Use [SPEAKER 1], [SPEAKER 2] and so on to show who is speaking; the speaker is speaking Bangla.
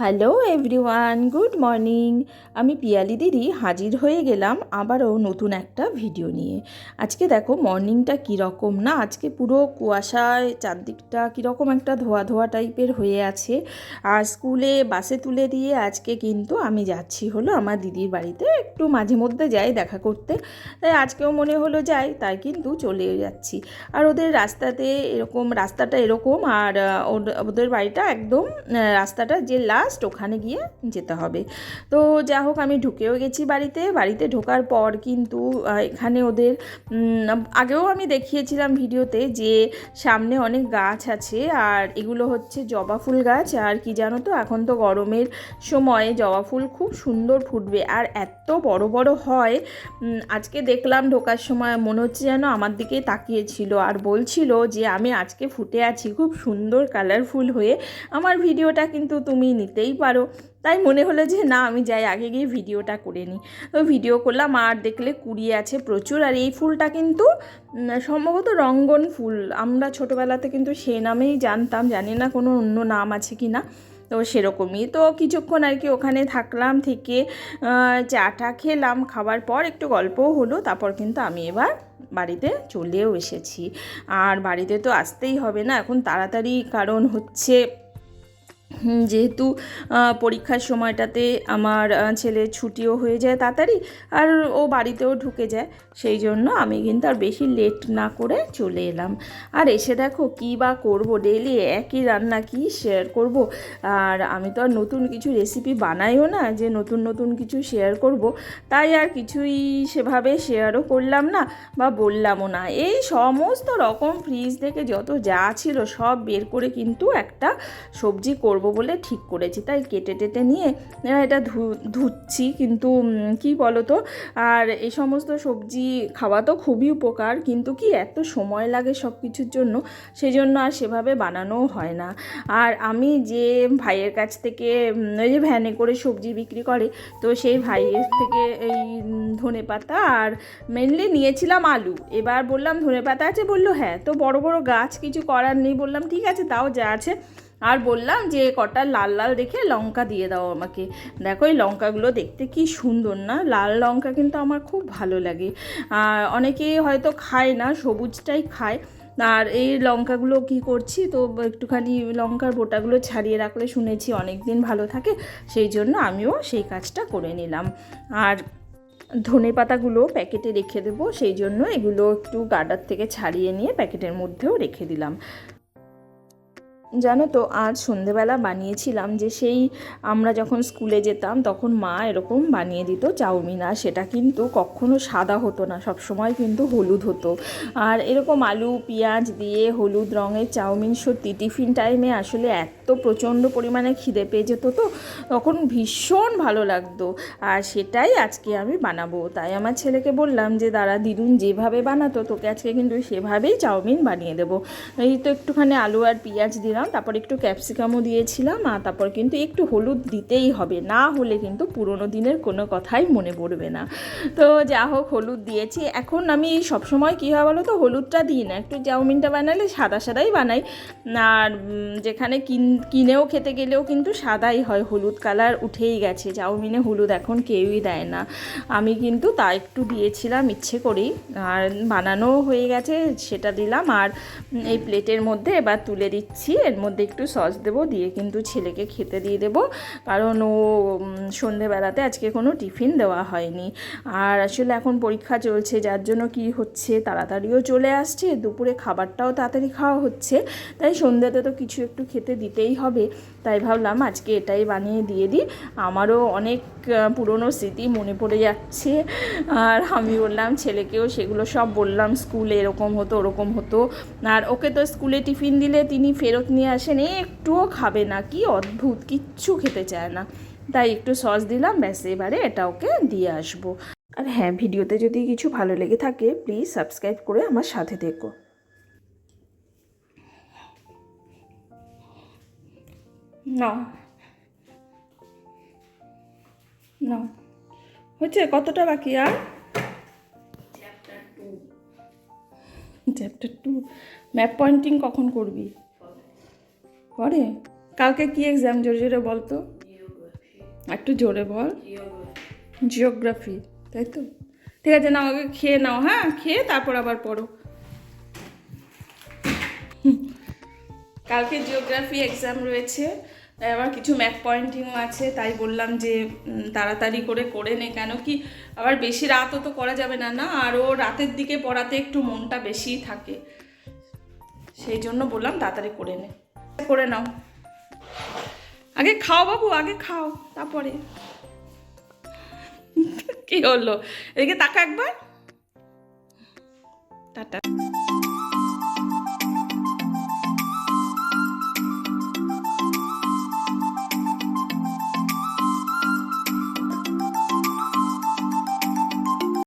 [SPEAKER 1] হ্যালো এভরিওয়ান গুড মর্নিং আমি পিয়ালি দিদি হাজির হয়ে গেলাম আবারও নতুন একটা ভিডিও নিয়ে। আজকে দেখো মর্নিংটা কীরকম না? আজকে পুরো কুয়াশায় চারদিকটা কীরকম একটা ধোয়া ধোয়া টাইপের হয়ে আছে। আর স্কুলে বাসে তুলে দিয়ে আজকে কিন্তু আমি যাচ্ছি হলো আমার দিদির বাড়িতে। একটু মাঝে মধ্যে যাই দেখা করতে। তাই আজকেও মনে হলো যাই, তাই কিন্তু চলে যাচ্ছি। আর ওদের রাস্তাতে এরকম, রাস্তাটা এরকম আর ওদের বাড়িটা একদম রাস্তাটা যে লাস্ট ওখানে গিয়ে যেতে হবে। তো যা হোক, আমি ঢুকেও গেছি বাড়িতে। বাড়িতে ঢোকার পর কিন্তু এখানে ওদের আগেও আমি দেখিয়েছিলাম ভিডিওতে যে সামনে অনেক গাছ আছে আর এগুলো হচ্ছে জবা ফুল গাছ। আর কি জানো তো, এখন তো গরমের সময় জবা ফুল খুব সুন্দর ফুটবে। আর এত বড় বড় হয় আজকে দেখলাম ঢোকার সময় মনে হচ্ছে যেন আমার দিকে তাকিয়েছিল আর বলছিল যে আমি আজকে ফুটে আছি খুব সুন্দর কালারফুল হয়ে। আমার ভিডিওটা কিন্তু তুমি নিতেই পারো। তাই মনে হলো যে, না, আমি যাই, আগে গিয়ে ভিডিওটা করে নিই। তো ভিডিও করলাম, আর দেখলে কুড়িয়ে আছে প্রচুর। আর এই ফুলটা কিন্তু সম্ভবত রঙ্গন ফুল। আমরা ছোটোবেলাতে কিন্তু সে নামেই জানতাম, জানি না কোনো অন্য নাম আছে কি না, তো সেরকমই। তো কিছুক্ষণ আর কি ওখানে থাকলাম, থেকে চাটা খেলাম। খাবার পর একটু গল্পও হলো, তারপর কিন্তু আমি এবার বাড়িতে চলেও এসেছি। আর বাড়িতে তো আসতেই হবে না, এখন তাড়াতাড়ি কারণ হচ্ছে যেহেতু পরীক্ষার সময়টাতে আমার ছেলের ছুটিও হয়ে যায় তাড়াতাড়ি আর ও বাড়িতেও ঢুকে যায়, সেই জন্য আমি কিন্তু আর বেশি লেট না করে চলে এলাম। আর এসে দেখো কী বা করব ডেইলি একই রান্না কি শেয়ার করব? আর আমি তো আর নতুন কিছু রেসিপি বানাইও না, যে নতুন নতুন কিছু শেয়ার করব, তাই আর কিছুই সেভাবে শেয়ারও করলাম না বা বললামও না। এই সমস্ত রকম ফ্রিজ থেকে যত যা ছিল সব বের করে কিন্তু একটা সবজি করব। বলে ঠিক করেছি। তাই কেটে টেটে নিয়ে এটা ধুচ্ছি। কিন্তু কি বলো তো আর এই সমস্ত সবজি খাওয়া তো খুবই উপকার। কিন্তু কি এত সময় লাগে সব কিছুর জন্য? সেই জন্য আর সেভাবে বানানোও হয় না। আর আমি যে ভাইয়ের কাছ থেকে ওই যে ভ্যানে করে সবজি বিক্রি করে, তো সেই ভাইয়ের থেকে এই ধনে পাতা আর মেনলি নিয়েছিলাম আলু। এবার বললাম, ধনে পাতা আছে? বলল হ্যাঁ তো বড় বড় গাছ, কিছু করার নেই। বললাম, ঠিক আছে, তাও যা আছে। আর বললাম যে কটা লাল লাল দেখে লঙ্কা দিয়ে দাও আমাকে। দেখো এই লঙ্কাগুলো দেখতে কি সুন্দর না? লাল লঙ্কা কিন্তু আমার খুব ভালো লাগে। আর অনেকে হয়তো খায় না, সবুজটাই খায়। আর এই লঙ্কাগুলো কি করছি, তো একটুখানি লঙ্কার বোটাগুলো ছাড়িয়ে রাখলে শুনেছি অনেক দিন ভালো থাকে, সেই জন্য আমিও সেই কাজটা করে নিলাম। আর ধনে পাতাগুলো প্যাকেটে রেখে দেবো, সেই জন্য এগুলো একটু গার্ডার থেকে ছাড়িয়ে নিয়ে প্যাকেটের মধ্যেও রেখে দিলাম। জানো তো, আজ সন্ধেবেলা বানিয়েছিলাম যে সেই আমরা যখন স্কুলে যেতাম তখন মা এরকম বানিয়ে দিত চাউমিন, আর সেটা কিন্তু কখনো সাদা হতো না সব সময় কিন্তু হলুদ হতো। আর এরকম আলু, পেঁয়াজ দিয়ে হলুদ রঙের চাউমিন সত্যি টিফিন টাইমে আসলে এত প্রচণ্ড পরিমাণে খিদে পেয়ে যেত তো, তখন ভীষণ ভালো লাগতো। আর সেটাই আজকে আমি বানাবো। তাই আমার ছেলেকে বললাম যে, দাঁড়া দিদুন যেভাবে বানাতো, তোকে আজকে কিন্তু সেভাবেই চাউমিন বানিয়ে দেবো। এই তো একটুখানি আলু আর পেঁয়াজ দিলাম, তারপর একটু ক্যাপসিকামও দিয়েছিলাম, আর তারপর কিন্তু একটু হলুদ দিতেই হবে। না হলে কিন্তু পুরোনো দিনের কোনো কথাই মনে পড়বে না। তো যা হোক, হলুদ দিয়েছি। এখন আমি সবসময় কী হয় বলো তো হলুদটা দিই না। একটু চাউমিনটা বানালে সাদা সাদাই বানাই। আর যেখানে কিন কিনেও খেতে গেলেও কিন্তু সাদাই হয়, হলুদ কালার উঠেই গেছে। চাউমিনে হলুদ এখন কেউই দেয় না। আমি কিন্তু তা একটু দিয়েছিলাম, ইচ্ছে করেই। আর বানানো হয়ে গেছে, সেটা দিলাম। আর এই প্লেটের মধ্যে এবার তুলে দিচ্ছি। এর মধ্যে একটু সস দেবো, দিয়ে কিন্তু ছেলেকে খেতে দিয়ে দেবো। কারণ ও সন্ধেবেলাতে আজকে কোনো টিফিন দেওয়া হয়নি। আর আসলে এখন পরীক্ষা চলছে, যার জন্য কি হচ্ছে তাড়াতাড়িও চলে আসছে। দুপুরে খাবারটাও তাড়াতাড়ি খাওয়া হচ্ছে। তাই সন্ধ্যাতে তো কিছু একটু খেতে দিতেই হবে। তাই ভাবলাম আজকে এটাই বানিয়ে দিয়ে দিই। আমারও অনেক পুরনো স্মৃতি মনে পড়ে যাচ্ছে। আর আমি বললাম, ছেলেকেও সেগুলো সব বললাম, স্কুলে এরকম হতো, ওরকম হতো। আর ওকে তো স্কুলে টিফিন দিলে তিনি ফেরত নিয়ে আসেন, একটুও খাবে না, কি অদ্ভুত, কিচ্ছু খেতে চায় না। তাই একটু সস দিলাম, ব্যাস, এবারে এটা ওকে দিয়ে আসব। আর হ্যাঁ ভিডিওতে যদি কিছু ভালো লেগে থাকে, প্লিজ সাবস্ক্রাইব করে আমার সাথে থেকো। না না হচ্ছে কতটা বাকি আর? চ্যাপ্টার টু ম্যাপ পয়েন্টিং কখন করবি? করে কালকে কি এক্সাম জোরে জোরে বলতো একটু জোরে বল। জিওগ্রাফি তাই তো? ঠিক আছে না আগে খেয়ে নাও হ্যাঁ? খেয়ে তারপর আবার পড়ো। কালকে জিওগ্রাফি এক্সাম রয়েছে। আবার কিছু ম্যাপ পয়েন্টিংও আছে, তাই বললাম যে তাড়াতাড়ি করে করে নে কেন কি আবার বেশি রাতও তো করা যাবে না না? আরও রাতের দিকে পড়াতে একটু মনটা বেশিই থাকে। সেই জন্য বললাম তাড়াতাড়ি করে নে। করে নাও। আগে খাও বাবু, আগে খাও, তারপরে। কি হলো? এদিকে তাকা একবার।